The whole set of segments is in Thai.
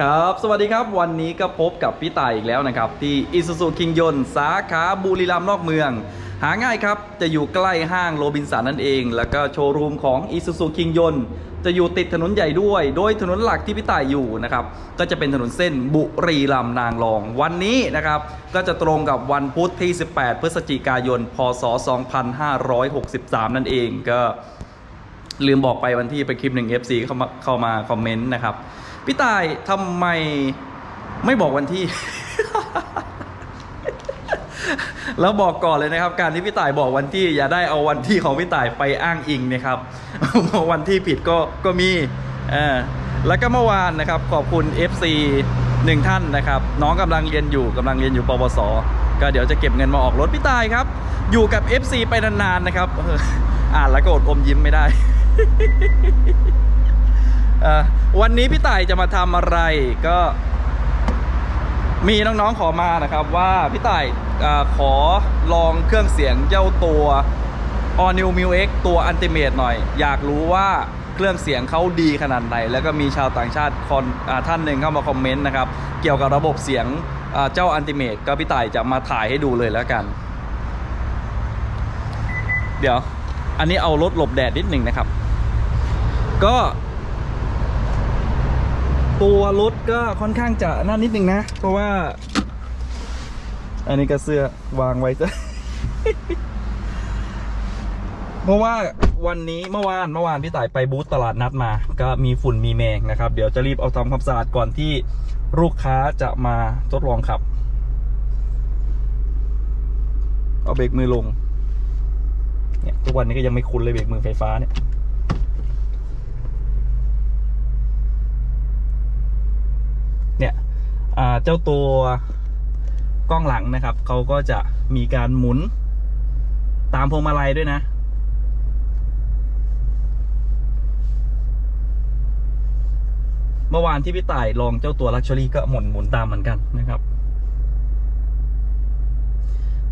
ครับ สวัสดีครับ วันนี้ก็พบกับพี่ต่ายอีกแล้วนะครับ ที่อิสุสุคิงยนสาขาบุรีรัมย์นอกเมือง หาง่ายครับ จะอยู่ใกล้ห้างโรบินสันนั่นเอง แล้วก็โชว์รูมของอิสุสุคิงยนจะอยู่ติดถนนใหญ่ด้วย โดยถนนหลักที่พี่ต่ายอยู่นะครับ ก็จะเป็นถนนเส้นบุรีรัมย์นางรอง วันนี้นะครับ ก็จะตรงกับวันพุธที่ 18 พฤศจิกายน พศ 2563 นั่นเอง ก็ลืมบอกไปวันที่ไปคลิปหนึ่ง FC เข้ามาเข้ามาคอมเมนต์นะครับ พี่ตายทำไมไม่บอกวันที่ แล้วบอกก่อนเลยนะครับ การที่พี่ต่ายบอกวันที่ อย่าได้เอาวันที่ของพี่ต่ายไปอ้างอิงนะครับ วันที่ผิดก็ก็มีเออแล้วก็เมื่อวานนะครับ ขอบคุณ FC หนึ่งท่านนะครับ น้องกำลังเรียนอยู่กำลังเรียนอยู่ปวส ก็เดี๋ยวจะเก็บเงินมาออกรถพี่ตายครับ อยู่กับ FC ไปนานๆนะครับอ่านแล้วก็อดอมยิ้มไม่ได้ วันนี้พี่ต่ายจะมาทำอะไรก็ มีน้องๆขอมานะครับว่าพี่ต่ายอขอลองเครื่องเสียงเจ้าตัว All New m u X ตัว Ultimate หน่อย อยากรู้ว่าเครื่องเสียงเขาดีขนาดไหน แล้วก็มีชาวต่างชาติคนอ่าท่านหนึ่งเข้ามาคอมเมนต์นะครับ เกี่ยวกับระบบเสียงเจ้า Ultimate ก็พี่ต่ายจะมาถ่ายให้ดูเลยแล้วกัน เดี๋ยว อันนี้เอารถหลบแดดนิดหนึ่งนะครับ ก็ ตัวรถก็ค่อนข้างจะนั่นนิดนึงนะ เพราะว่า อันนี้ก็เสื้อวางไว้ซะเพราะว่าวันนี้เมื่อวานเมื่อวานพี่ต่ายไปบูธตลาดนัดมา ก็มีฝุ่นมีแมงนะครับ เดี๋ยวจะรีบเอาทำความสะอาดก่อนที่ลูกค้าจะมาทดลองขับ เอาเบรกมือลง เนี่ยทุกวันนี้ก็ยังไม่คุ้นเลยเบรกมือไฟฟ้านี่ยเนี่ยอ่า เจ้าตัวกล้องหลังนะครับ เขาก็จะมีการหมุนตามพวงมาลัยด้วยนะ เมื่อวานที่พี่ต่ายลองเจ้าตัว Luxury ก็หมุนหมุนตามเหมือนกันนะครับ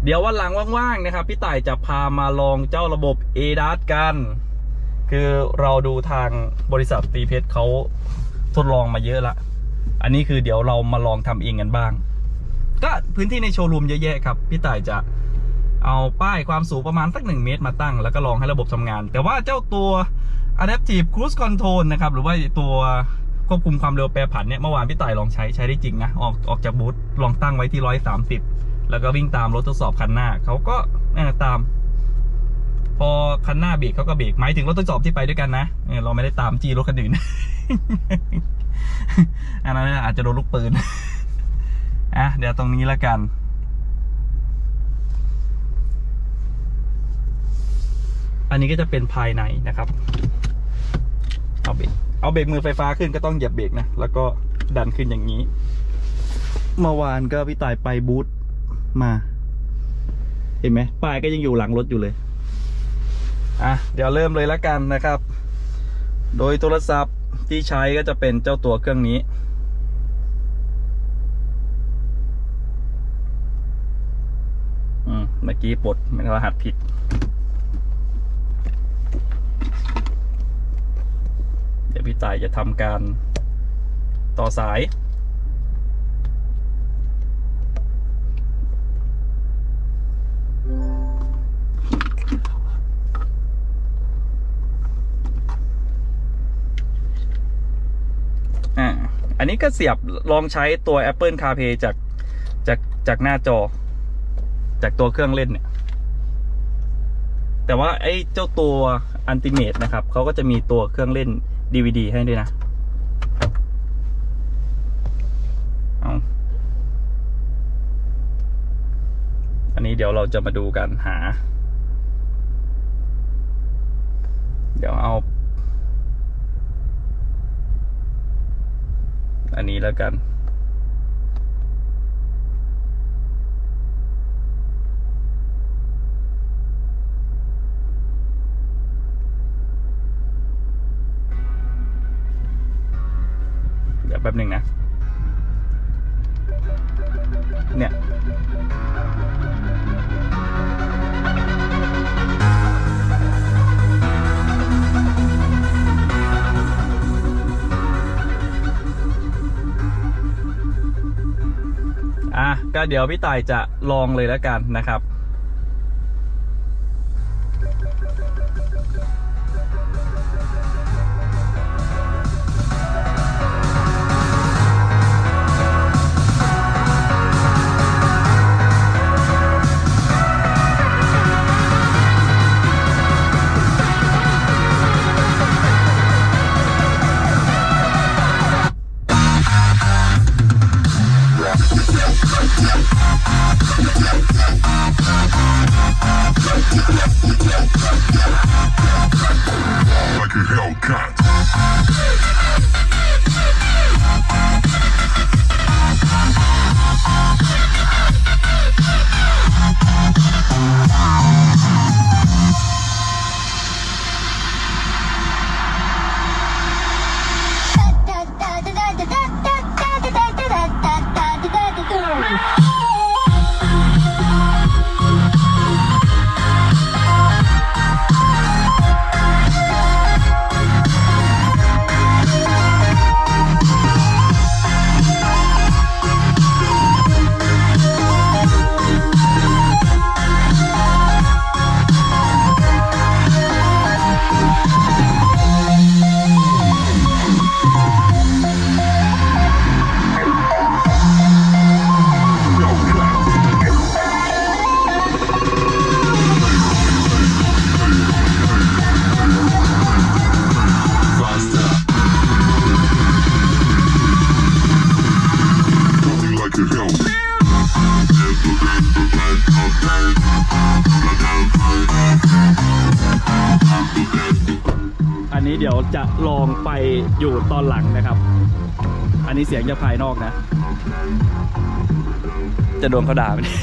เดี๋ยววันหลังว่างๆนะครับ พี่ต่ายจะพามาลองเจ้าระบบ ADAS กัน คือเราดูทางบริษัทตีเพชรเขาทดลองมาเยอะละ อันนี้คือเดี๋ยวเรามาลองทำเองกันบ้าง ก็พื้นที่ในโชว์รูมเยอะแยะครับ พี่ต่ายจะเอาป้ายความสูงประมาณสักหนึ่งเมตรมาตั้ง แล้วก็ลองให้ระบบทำงาน แต่ว่าเจ้าตัว Adaptive Cruise Control นะครับ หรือว่าตัวควบคุมความเร็วแปรผันเนี่ยเมื่อวานพี่ต่ายลองใช้ใช้ได้จริงนะ ออกออกจากบูธลองตั้งไว้ที่ร้อยสามสิบแล้วก็วิ่งตามรถทดสอบคันหน้าเขาก็เออตาม พอคันหน้าเบรกเขาก็เบรกหมายถึงรถทดสอบที่ไปด้วยกันนะเราไม่ได้ตามจีรถคันอื่น อันนั้นอาจจะโดนลูกปืนอะเดี๋ยวตรงนี้แล้วกัน อันนี้ก็จะเป็นภายในนะครับ เอาเบรกเอาเบรกมือไฟฟ้าขึ้นก็ต้องเหยียบเบรกนะ แล้วก็ดันขึ้นอย่างนี้ เมื่อวานก็พี่ตายไปบูธมา เห็นไหมป้ายก็ยังอยู่หลังรถอยู่เลย อะ เดี๋ยวเริ่มเลยแล้วกันนะครับ โดยโทรศัพท์ ที่ใช้ก็จะเป็นเจ้าตัวเครื่องนี้ อืม เมื่อกี้ปลดไม่รหัสผิด เดี๋ยวพี่ต่ายจะทำการต่อสาย อันนี้ก็เสียบลองใช้ตัว Apple CarPlay จากจากจากหน้าจอ จากตัวเครื่องเล่นเนี่ย แต่ว่าไอ้เจ้าตัว Ultimate นะครับเขาก็จะมีตัวเครื่องเล่น DVD ให้ด้วยนะเอาอันนี้เดี๋ยวเราจะมาดูกันหา เดี๋ยวเอา นนี้แล้วกันเดี๋ยวแป๊บหนึ่งนะ เนี่ย อะก็เดี๋ยวพี่ต่ายจะลองเลยแล้วกันนะครับ จะลองไปอยู่ตอนหลังนะครับ อันนี้เสียงจากภายนอกนะ จะโดนเขาด่าไหมเนี่ย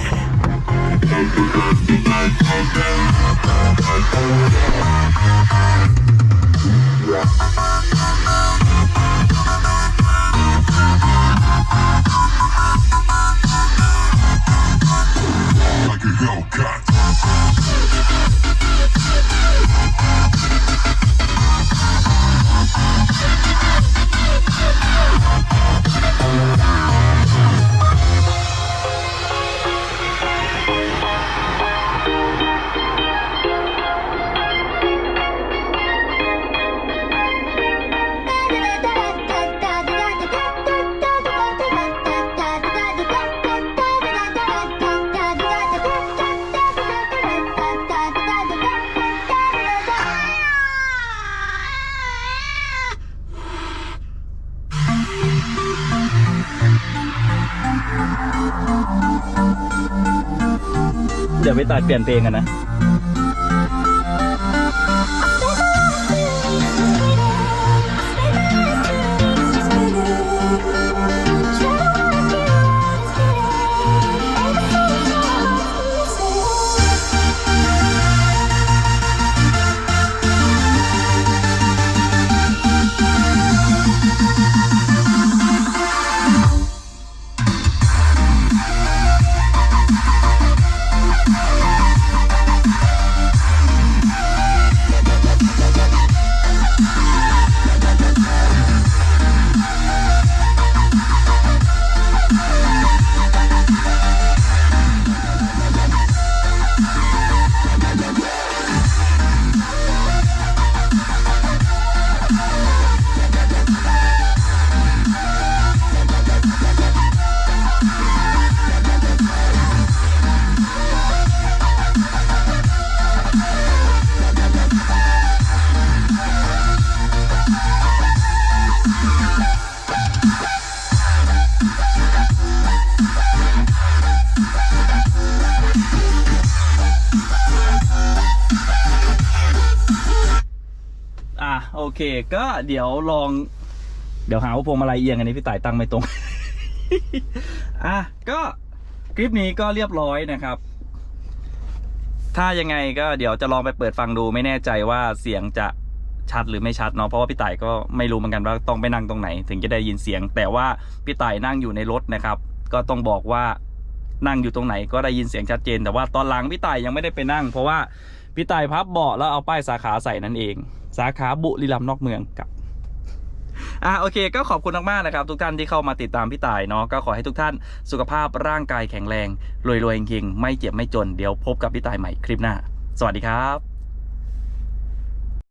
เดี๋ยวไปตัดเปลี่ยนเพลงกันนะ เค ก็เดี๋ยวลอง เดี๋ยวหาว่าพวงมาลัยเอียงอันนี้พี่ต่ายตั้งไม่ตรง อะก็คลิปนี้ก็เรียบร้อยนะครับ ถ้ายังไงก็เดี๋ยวจะลองไปเปิดฟังดูไม่แน่ใจว่าเสียงจะชัดหรือไม่ชัดเนาะเพราะว่าพี่ต่ายก็ไม่รู้เหมือนกันว่าต้องไปนั่งตรงไหน ถึงจะได้ยินเสียง แต่ว่าพี่ต่ายนั่งอยู่ในรถนะครับ ก็ต้องบอกว่านั่งอยู่ตรงไหนก็ได้ยินเสียงชัดเจน แต่ว่าตอนหลังพี่ต่ายยังไม่ได้ไปนั่ง เพราะว่า พี่ต่ายพับเบาะแล้วเอาป้ายสาขาใส่นั่นเอง สาขาบุรีรัมย์นอกเมืองกับอะโอเคก็ขอบคุณมากๆนะครับ ทุกท่านที่เข้ามาติดตามพี่ต่ายเนาะก็ขอให้ทุกท่านสุขภาพร่างกายแข็งแรงรวยๆจริงๆไม่เจ็บไม่จนเดี๋ยวพบกับพี่ต่ายใหม่คลิปหน้า สวัสดีครับ